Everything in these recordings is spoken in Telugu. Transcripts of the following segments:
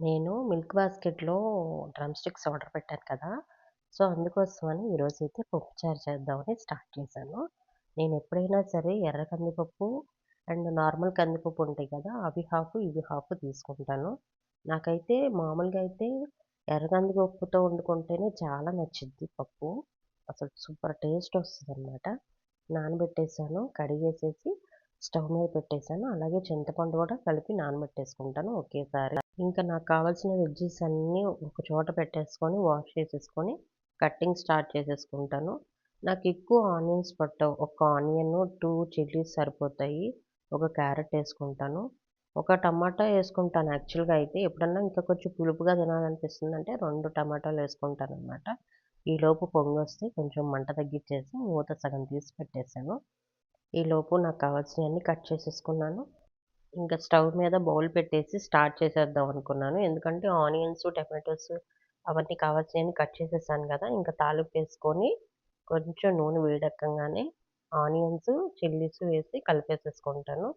నేను మిల్క్ బాస్కెట్‌లో డ్రమ్ స్టిక్స్ ఆర్డర్ పెట్టాను కదా! సో, అందుకోసమని ఈరోజైతే పప్పుచారు చేద్దామని స్టార్ట్ చేశాను. నేను ఎప్పుడైనా సరే ఎర్ర కందిపప్పు అండ్ నార్మల్ కందిపప్పు ఉంటాయి కదా! అవి హాఫ్, ఇవి హాఫ్ తీసుకుంటాను. నాకైతే మామూలుగా అయితే ఎర్ర కందిపప్పుతో వండుకుంటేనే చాలా నచ్చింది పప్పు. అసలు సూపర్ టేస్ట్ వస్తదనమాట. నానబెట్టేసాను, కడిగేసేసి స్టవ్ మీద పెట్టేసాను. అలాగే చింతపండు కూడా కలిపి నానబెట్టేసుకుంటాను ఒకేసారి. ఇంకా నాకు కావాల్సిన వెజ్జీస్ అన్నీ ఒక చోట పెట్టేసుకొని వాష్ చేసేసుకొని కట్టింగ్ స్టార్ట్ చేసేసుకుంటాను. నాకు ఎక్కువ ఆనియన్స్ పట్టవు. ఒక ఆనియన్, టూ చిల్లీస్ సరిపోతాయి. ఒక క్యారెట్ వేసుకుంటాను. ఒక టమాటా వేసుకుంటాను యాక్చువల్‌గా అయితే. ఎప్పుడన్నా ఇంకా కొంచెం పులుపుగా తినాలనిపిస్తుంది అంటే రెండు టమాటాలు వేసుకుంటాను అనమాట ఈలోపు పొంగొస్తే కొంచెం మంట తగ్గించేసి మూత సగం తీసి పెట్టేసాను. ఈలోపు నాకు కావాల్సినవన్నీ కట్ చేసేసుకున్నాను. ఇంకా స్టవ్ మీద బౌల్ పెట్టేసి స్టార్ట్ చేసేద్దాం అనుకున్నాను. ఎందుకంటే ఆనియన్స్, టమాటోస్ అవన్నీ కావాల్సినవి కట్ చేసేసాను కదా! ఇంకా తాలింపు వేసుకొని కొంచెం నూనె వేడెక్కగానే ఆనియన్స్, చిల్లీస్ వేసి కలిపేసేసుకుంటాను.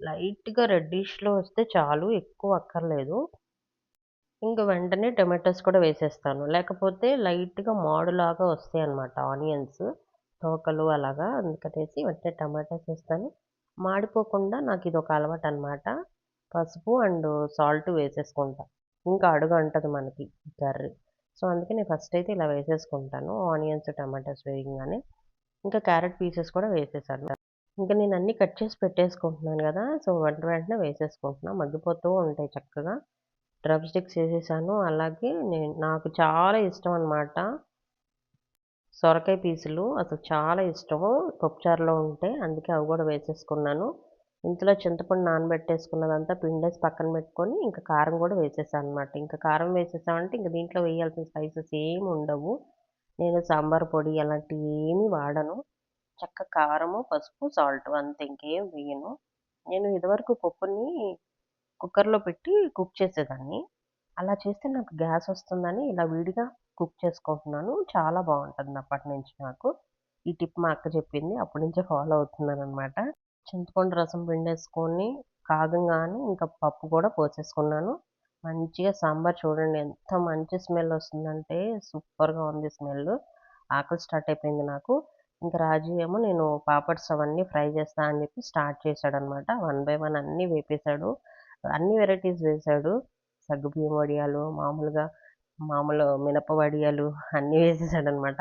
లైట్‌గా రెడ్డిష్‌లో వస్తే చాలు ఎక్కువ అక్కర్లేదు. ఇంకా వెంటనే టమాటోస్ కూడా వేసేస్తాను. లేకపోతే లైట్‌గా మాడులాగా వస్తాయన్నమాట ఆనియన్స్. తోకలు అలాగా. అందుకనేసి వెంటనే టమాటాస్ వేస్తాను. మాడిపోకుండా నాకు ఇదొక అలవాటనమాట. పసుపు అండ్ సాల్ట్ వేసేసుకుంటా. ఇంకా అడుగు అంటదు మనకి కర్రీ. సో, అందుకే నేను ఫస్ట్ అయితే ఇలా వేసేసుకుంటాను. ఆనియన్స్, టమాటాస్ వేయగానే ఇంకా క్యారెట్ పీసెస్ కూడా వేసేసాను. ఇంకా నేను అన్నీ కట్ చేసి పెట్టేసుకుంటున్నాను కదా! సో, వెంట వెంటనే వేసేసుకుంటున్నాను మగ్గిపోతూ ఉంటాయి చక్కగా. డ్రబ్ స్టిక్స్ వేసేసాను. అలాగే నేను నాకు చాలా ఇష్టం అనమాట. సొరకాయ పీసులు అసలు చాలా ఇష్టము పప్పుచారులో ఉంటే. అందుకే అవి కూడా వేసేసుకున్నాను. ఇంతలో చింతపండు నానబెట్టేసుకున్నదంతా పిండేసి పక్కన పెట్టుకొని ఇంకా కారం కూడా వేసేసాను అనమాట ఇంకా కారం వేసేసామంటే ఇంకా దీంట్లో వేయాల్సిన స్పైసెస్ ఏమి ఉండవు. నేను సాంబార్ పొడి అలాంటివి ఏమీ వాడను. చక్క కారము, పసుపు, సాల్ట్ అంతే ఇంకేం వేయను. నేను ఇదివరకు పప్పుని కుక్కర్‌లో పెట్టి కుక్ చేసేదాన్ని. అలా చేస్తే నాకు గ్యాస్ వస్తుందని ఇలా విడిగా కుక్ చేసుకుంటున్నాను. చాలా బావుంటుంది అప్పటినుంచి నాకు. ఈ టిప్ మా అక్క చెప్పింది. అప్పటి నుంచే ఫాలో అవుతున్నాననమాట. చింతపండు రసం పిండేసుకొని కాగంగానే ఇంకా పప్పు కూడా పోసేసుకున్నాను. మంచిగా సాంబార్ చూడండి ఎంత మంచి స్మెల్ వస్తుందంటే సూపర్‌గా ఉంది స్మెల్. ఆకలి స్టార్ట్ అయిపోయింది నాకు. ఇంకా రాజు ఏమో నేను పాపడ్స్ అవన్నీ ఫ్రై చేస్తా అని చెప్పి స్టార్ట్ చేశాడనమాట. వన్ బై వన్ అన్నీ వేపేశాడు అన్ని వెరైటీస్ వేశాడు. సగ్గుబియ్యం వడియాలు, మామూలుగా మామూలు మినప వడియాలు అన్నీ వేసేసాడనమాట.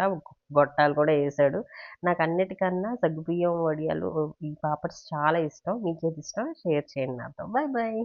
గొట్టాలు కూడా వేసాడు నాకు అన్నిటికన్నా సగ్గుబియ్యం వడియాలు, ఈ పాపడ్స్ చాలా ఇష్టం. మీకేది ఇష్టం షేర్ చేయండి నాతో. Bye bye.